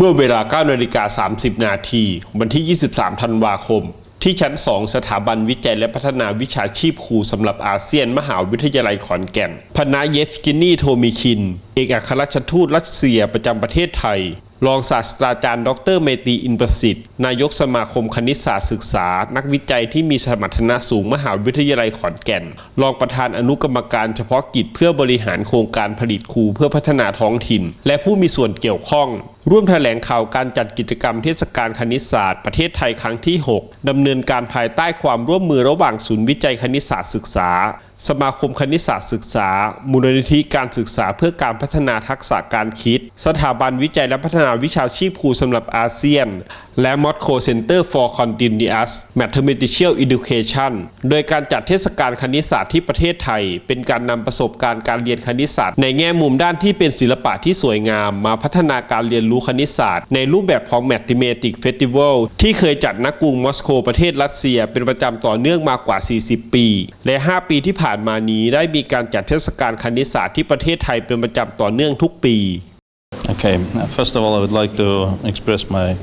เมื่อเวลา9นาฬิกา30 นาที วันที่ 23 ธันวาคม ที่ชั้น 2 สถาบันวิจัยและพัฒนาวิชาชีพครูสำหรับอาเซียนมหาวิทยาลัยขอนแก่นพนาเยฟกินีโทมิคิน เอกอัครราชทูตรัสเซียประจำประเทศไทย รองศาสตราจารย์ ดรเมตีอินประสิทธิ์ นายกสมาคมคณิตศาสตร์ศึกษา นักวิจัยที่มีสมรรถนะสูงมหาวิทยาลัยขอนแก่น รองประธานอนุกรรมการเฉพาะกิจเพื่อบริหารโครงการผลิตครูเพื่อพัฒนาท้องถิ่น และผู้มีส่วนเกี่ยวข้อง ร่วมแถลงข่าวการจัดกิจกรรมเทศกาลคณิตศาสตร์ประเทศไทยครั้งที่ 6ดำเนินการภายใต้ความร่วมมือระหว่างศูนย์วิจัยคณิตศาสตร์ศึกษา สมาคมคณิตศาสตร์ศึกษา มูลนิธิการศึกษาเพื่อการพัฒนาทักษะการคิด สถาบันวิจัยและพัฒนาวิชาชีพครูสำหรับอาเซียน และ Moscow Center for Continuous Mathematical Education โดยการจัดเทศกาลคณิตศาสตร์ที่ประเทศไทย เป็นการนำประสบการณ์การเรียนคณิตศาสตร์ ในแง่มุมด้านที่เป็นศิลปะที่สวยงาม มาพัฒนาการเรียนรู้คณิตศาสตร์ ในรูปแบบของ Mathematics Festival ที่เคยจัดณกรุงมอสโกประเทศรัสเซีย เป็นประจำต่อเนื่องมากว่า 40 ปี และ 5 ปีที่ผ่มานี้ได้มีการจัดเทศกาลคณิตศาสตร์ที่ประเทศไทยเป็นประจำต่อเนื่องทุกปี Okay, uh, first of all, I would like to express my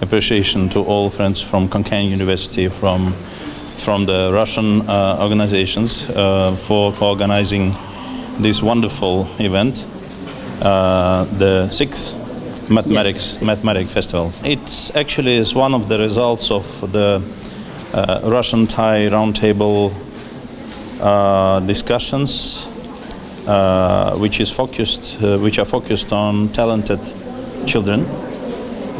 appreciation to all friends from Konkan University, from from the Russian uh, organizations uh, for organizing this wonderful event, uh, the sixth mathematics mathematics festival. It's actually is one of the results of the uh, Russian-Thai roundtable uh, discussions uh, which is focused, uh, which are focused on talented children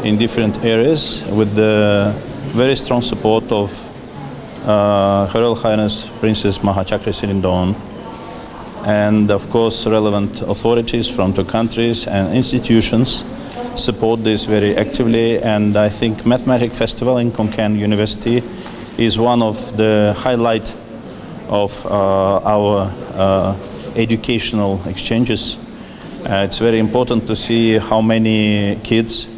in different areas, with the very strong support of uh, Her Royal Highness Princess Mahachakra Sirindon, and of course relevant authorities from two countries and institutions support this very actively. And I think Mathematic Festival in Konkan University is one of the highlight of uh, our uh, educational exchanges. Uh, it's very important to see how many kids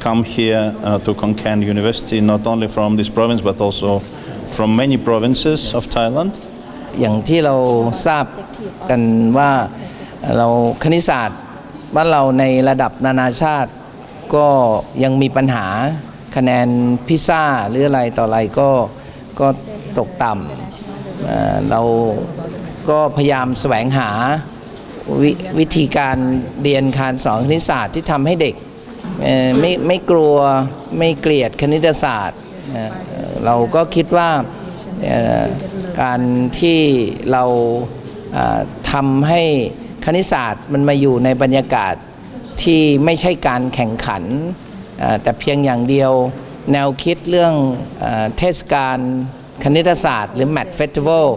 come here uh, to Konkan University, not only from this province but also from many provinces of Thailand. อย่างที่เราทราบกันว่าเราคณิตศาสตร์บ้านเราในระดับนานาชาติก็ยังมีปัญหาคะแนนพิซซ่าหรืออะไรต่ออะไรก็ก็ตกต่ำ เราก็พยายามแสวงหาววิธีการเรียนการสอนคณิตศาสตร์ที่ทำให้เด็กไม่ไม่กลัวไม่เกลียดคณิตศาสตร์ เราก็คิดว่าการที่เราทำให้คณิตศาสตร์มันมาอยู่ในบรรยากาศที่ไม่ใช่การแข่งขัน แต่เพียงอย่างเดียวแนวคิดเรื่องเทศกาล คณิตศาสตร์ หรือ Math Festival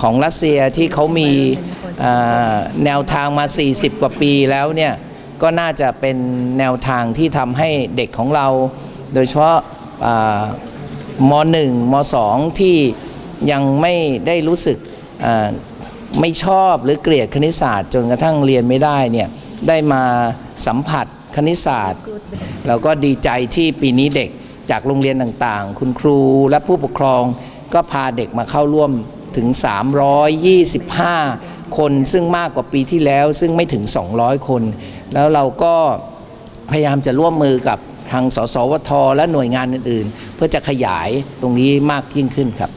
ของรัสเซียที่เขามีแนวทางมา 40 กว่าปีแล้วเนี่ยก็น่าจะเป็นแนวทางที่ทำให้เด็กของเรา โดยเฉพาะม .1 ม .2 ที่ยังไม่ได้รู้สึกไม่ชอบหรือเกลียดคณิตศาสตร์ จนกระทั่งเรียนไม่ได้เนี่ยได้มาสัมผัสคณิตศาสตร์ เราก็ดีใจที่ปีนี้เด็ก จากโรงเรียนต่างๆ คุณครูและผู้ปกครองก็พาเด็กมาเข้าร่วมถึง 325 คนซึ่งมากกว่าปีที่แล้ว ซึ่งไม่ถึง 200 คน แล้วเราก็พยายามจะร่วมมือกับทางสสวทและหน่วยงานอื่นๆ เพื่อจะขยายตรงนี้มากยิ่งขึ้นครับ